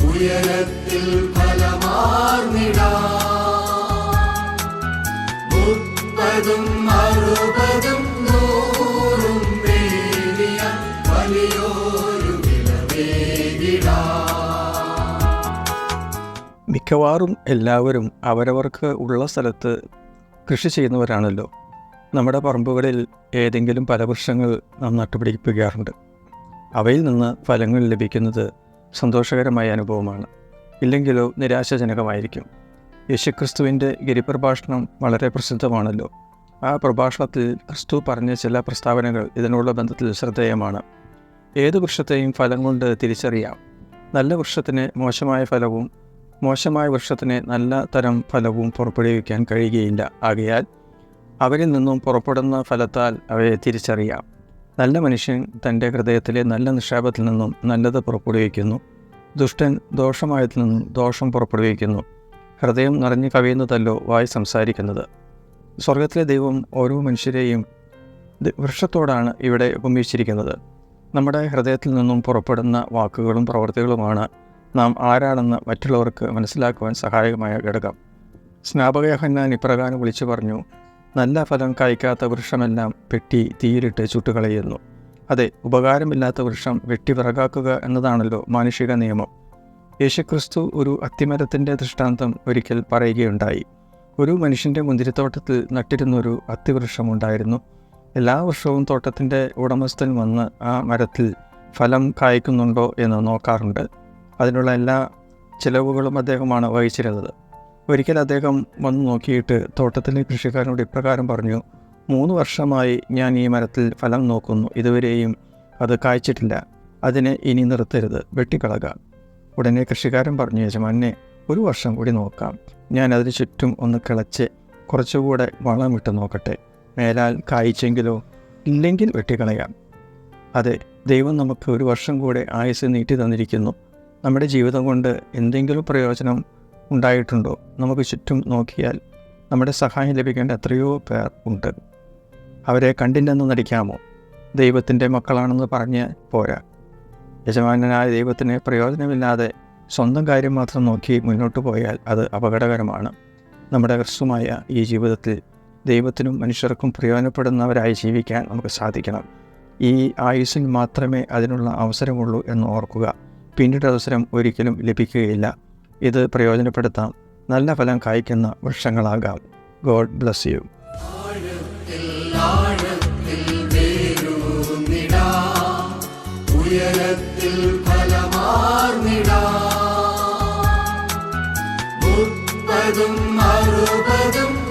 ഉയരത്തിൽ മിക്കവാറും എല്ലാവരും അവരവർക്ക് ഉള്ള സ്ഥലത്ത് കൃഷി ചെയ്യുന്നവരാണല്ലോ. നമ്മുടെ പറമ്പുകളിൽ ഏതെങ്കിലും ഫലവൃക്ഷങ്ങൾ നാം നട്ടുപിടിപ്പിക്കാറുണ്ട്. അവയിൽ നിന്ന് ഫലങ്ങൾ ലഭിക്കുന്നത് സന്തോഷകരമായ അനുഭവമാണ്. ഇല്ലെങ്കിലോ നിരാശാജനകമായിരിക്കും. യേശുക്രിസ്തുവിന്റെ ഗിരിപ്രഭാഷണം വളരെ പ്രസിദ്ധമാണല്ലോ. ആ പ്രഭാഷണത്തിൽ ക്രിസ്തു പറഞ്ഞ ചില പ്രസ്താവനകൾ ഇതിനുള്ള ബന്ധത്തിൽ ശ്രദ്ധേയമാണ്. ഏത് വൃക്ഷത്തെയും ഫലം കൊണ്ട് തിരിച്ചറിയാം. നല്ല വൃക്ഷത്തിന് മോശമായ ഫലവും മോശമായ വൃക്ഷത്തിന് നല്ല തരം ഫലവും പുറപ്പെടുവിക്കാൻ കഴിയുകയില്ല. ആകയാൽ അവരിൽ നിന്നും പുറപ്പെടുന്ന ഫലത്താൽ അവയെ തിരിച്ചറിയാം. നല്ല മനുഷ്യൻ തന്റെ ഹൃദയത്തിലെ നല്ല നിക്ഷേപത്തിൽ നിന്നും നല്ലത് പുറപ്പെടുവിക്കുന്നു. ദുഷ്ടൻ ദോഷമായതിൽ നിന്നും ദോഷം പുറപ്പെടുവിക്കുന്നു. ഹൃദയം നിറഞ്ഞു കവിയുന്നതല്ലോ വായി സംസാരിക്കുന്നത്. സ്വർഗത്തിലെ ദൈവം ഓരോ മനുഷ്യരെയും വൃക്ഷത്തോടാണ് ഇവിടെ ഉപമിച്ചിരിക്കുന്നത്. നമ്മുടെ ഹൃദയത്തിൽ നിന്നും പുറപ്പെടുന്ന വാക്കുകളും പ്രവൃത്തികളുമാണ് നാം ആരാണെന്ന് മറ്റുള്ളവർക്ക് മനസ്സിലാക്കുവാൻ സഹായകമായ ഘടകം. സ്നാപകയഹന്നാൻ ഇപ്രകാരം വിളിച്ചു പറഞ്ഞു നല്ല ഫലം കായ്ക്കാത്ത വൃക്ഷമെല്ലാം പെട്ടി തീയിലിട്ട് ചുട്ടുകളയുന്നു. അതെ ഉപകാരമില്ലാത്ത വൃക്ഷം വെട്ടി വിറകാക്കുക എന്നതാണല്ലോ മാനുഷിക നിയമം. യേശുക്രിസ്തു ഒരു അത്തിമരത്തിന്റെ ദൃഷ്ടാന്തം ഒരിക്കൽ പറയുകയുണ്ടായി. ഒരു മനുഷ്യന്റെ മുന്തിരിത്തോട്ടത്തിൽ നട്ടിരുന്നൊരു അത്തിവൃക്ഷമുണ്ടായിരുന്നു. എല്ലാ വർഷവും തോട്ടത്തിന്റെ ഉടമസ്ഥൻ വന്ന് ആ മരത്തിൽ ഫലം കായ്ക്കുന്നുണ്ടോ എന്ന് നോക്കാറുണ്ട്. അതിനുള്ള എല്ലാ ചിലവുകളും അദ്ദേഹമാണ് വഹിച്ചിരുന്നത്. ഒരിക്കൽ അദ്ദേഹം വന്നു നോക്കിയിട്ട് തോട്ടത്തിലെ കൃഷിക്കാരനോട് ഇപ്രകാരം പറഞ്ഞു മൂന്ന് വർഷമായി ഞാൻ ഈ മരത്തിൽ ഫലം നോക്കുന്നു. ഇതുവരെയും അത് കായ്ച്ചിട്ടില്ല. അതിനെ ഇനി നിർത്തരുത്. വെട്ടിക്കളക. ഉടനെ കൃഷിക്കാരൻ പറഞ്ഞു യജമാനെ ഒരു വർഷം കൂടി നോക്കാം. ഞാൻ അതിന് ചുറ്റും ഒന്ന് കിളച്ച് കുറച്ചുകൂടെ ഇട്ട് നോക്കട്ടെ. മേലാൽ കായ്ച്ചെങ്കിലോ ഇല്ലെങ്കിൽ വെട്ടിക്കളയാം. അതെ ദൈവം നമുക്ക് ഒരു വർഷം കൂടെ ആയുസ് നീട്ടി തന്നിരിക്കുന്നു. നമ്മുടെ ജീവിതം കൊണ്ട് എന്തെങ്കിലും പ്രയോജനം ഉണ്ടായിട്ടുണ്ടോ? നമുക്ക് ചുറ്റും നോക്കിയാൽ നമ്മുടെ സഹായം ലഭിക്കേണ്ട എത്രയോ പേർ ഉണ്ട്. അവരെ കണ്ടില്ലെന്ന് നടിക്കാമോ? ദൈവത്തിന്റെ മക്കളാണെന്ന് പറഞ്ഞ് പോരാ. യജമാനായ ദൈവത്തിന് പ്രയോജനമില്ലാതെ സ്വന്തം കാര്യം മാത്രം നോക്കി മുന്നോട്ട് പോയാൽ അത് അപകടകരമാണ്. നമ്മുടെ ഹ്രസ്വമായ ഈ ജീവിതത്തിൽ ദൈവത്തിനും മനുഷ്യർക്കും പ്രയോജനപ്പെടുന്നവരായി ജീവിക്കാൻ നമുക്ക് സാധിക്കണം. ഈ ആയുസ്സിൽ മാത്രമേ അതിനുള്ള അവസരമുള്ളൂ എന്ന് ഓർക്കുക. പിന്നീട് അവസരം ഒരിക്കലും ലഭിക്കുകയില്ല. ഇത് പ്രയോജനപ്പെടുത്താം. നല്ല ഫലം കായ്ക്കുന്ന വൃക്ഷങ്ങളാകാം. God bless you. ഉയരത്തിൽ ഫലമാർന്നിടാ. മുപ്പതും അറുപതും